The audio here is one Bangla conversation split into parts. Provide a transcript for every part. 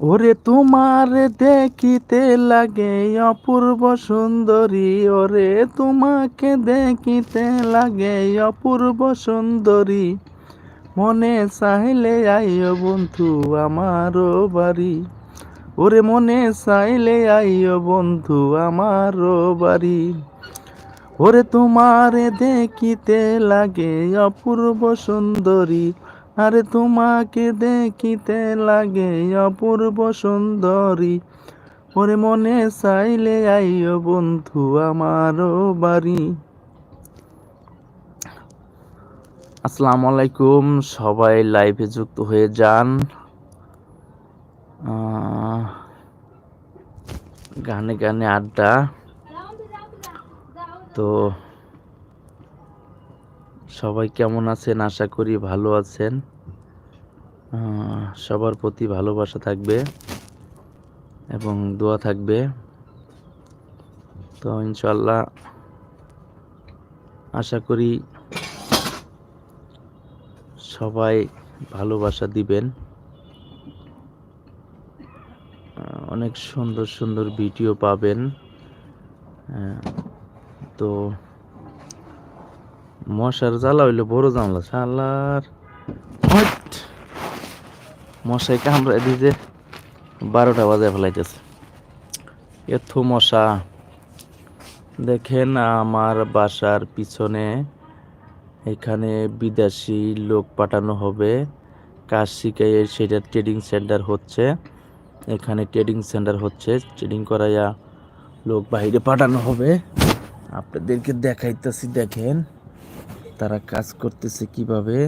ওরে তোমার দেখিতে লাগে অপূর্ব সুন্দরী, ওরে তোমাকে দেখিতে লাগে অপূর্ব সুন্দরী। মনে চাইলে আইও বন্ধু আমারও বাড়ি। ওরে মনে চাইলে আইও বন্ধু আমারও বাড়ি। ওরে তোমারে দেখিতে লাগে অপূর্ব সুন্দরী আরে তোমাকে দেখিতে লাগে অপূর্ব সুন্দরী। ওরে মনে চাইলে আইও বন্ধু আমারও বাড়ি। আসসালামু আলাইকুম, সবাই লাইভে যুক্ত হয়ে যান। গানে গানে আড্ডা। তো সবাই কেমন আছেন? আশা করি ভালো আছেন। সবার প্রতি ভালোবাসা থাকবে এবং দোয়া থাকবে। তো ইনশাল্লাহ আশা করি সবাই ভালোবাসা দিবেন। অনেক সুন্দর সুন্দর ভিডিও পাবেন। তো মশার জ্বালা হইল বড় জানলা শালার। হট! মশাই কামড়াই দিতে বারোটা বাজে ফেলাইতেছে। এত মশা। দেখেন আমার বাসার পিছনে এখানে বিদেশি লোক পাঠানো হবে। কাজ শিখাইয়ে সেটা ট্রেডিং সেন্টার হচ্ছে। এখানে ট্রেডিং সেন্টার হচ্ছে। ট্রেডিং করাইয়া লোক বাইরে পাঠানো হবে। আপনাদেরকে দেখাইতেছি দেখেন। তারা কাজ করতেছে কীভাবে?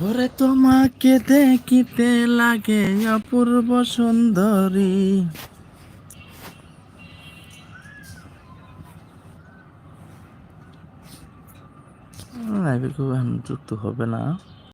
ওরে তোমাকে দেখিতে লাগে অপূর্ব সুন্দরী। লাইভে খুব যুক্ত হবে না।